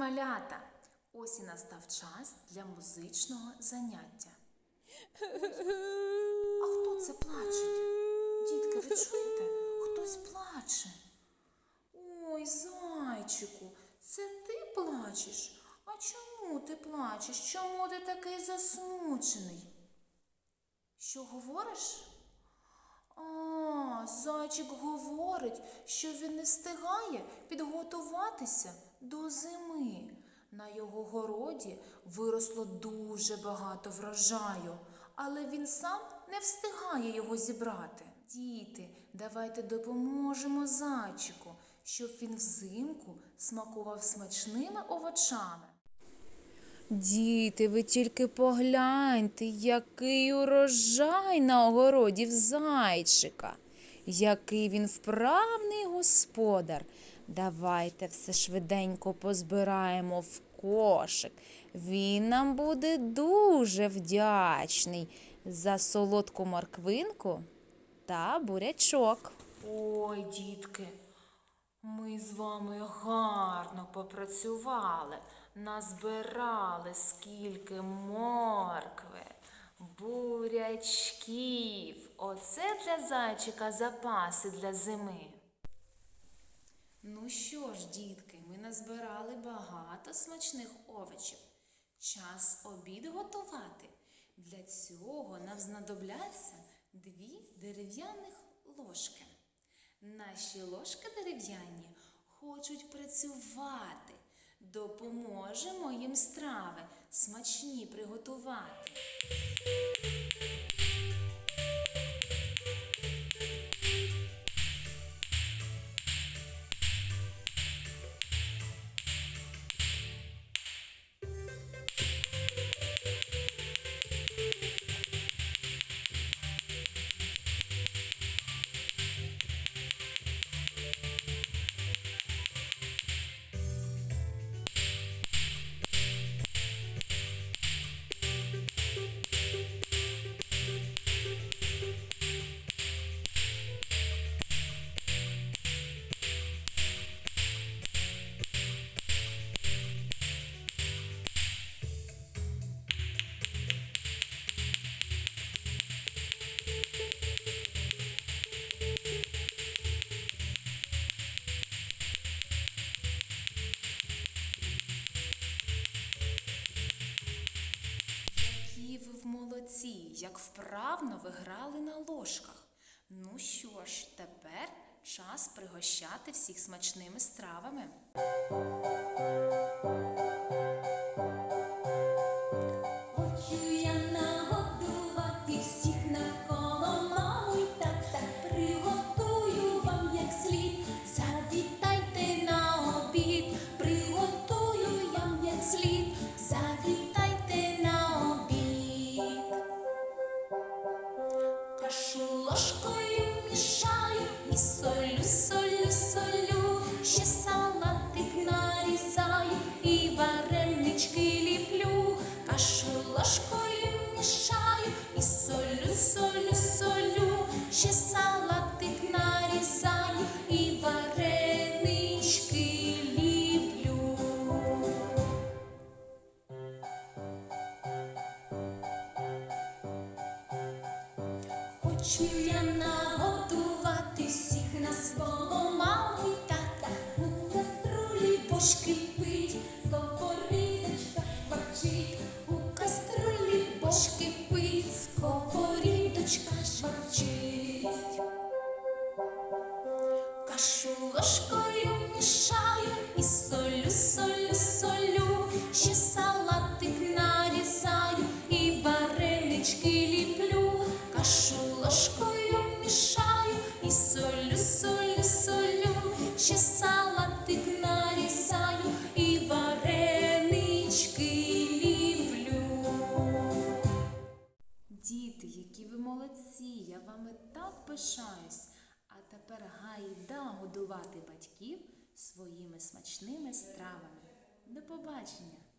малята! Ось і настав час для музичного заняття. А хто це плаче? Дітки, ви чуєте? Хтось плаче. Ой, зайчику, це ти плачеш? А чому ти плачеш? Чому ти такий засмучений? Що говориш? А, зайчик говорить, що він не встигає підготуватися до зими. На його городі виросло дуже багато врожаю, але він сам не встигає його зібрати. Діти, давайте допоможемо зайчику, щоб він взимку смакував смачними овочами. Діти, ви тільки погляньте, який урожай на огороді в зайчика, який він вправний господар. Давайте все швиденько позбираємо в кошик. Він нам буде дуже вдячний за солодку морквинку та бурячок. Ой, дітки, ми з вами гарно попрацювали, назбирали скільки моркви, бурячків. Оце для зайчика запаси для зими. Ну що ж, дітки, ми назбирали багато смачних овочів. Час обід готувати. Для цього нам знадобляться дві дерев'яних ложки. Наші ложки дерев'яні хочуть працювати. Допоможемо їм страви смачні приготувати. Ви в молодці, як вправно ви грали на ложках. Ну що ж, тепер час пригощати всіх смачними стравами. Хочу я нагодувати всіх на свого маму й тата. У каструлі бошки пить, сковорідочка. У каструлі бошки пить, сковорідочка шварчить. Кашу ложкою мішаю вами так пишаюсь. А тепер гайда годувати батьків своїми смачними стравами. До побачення!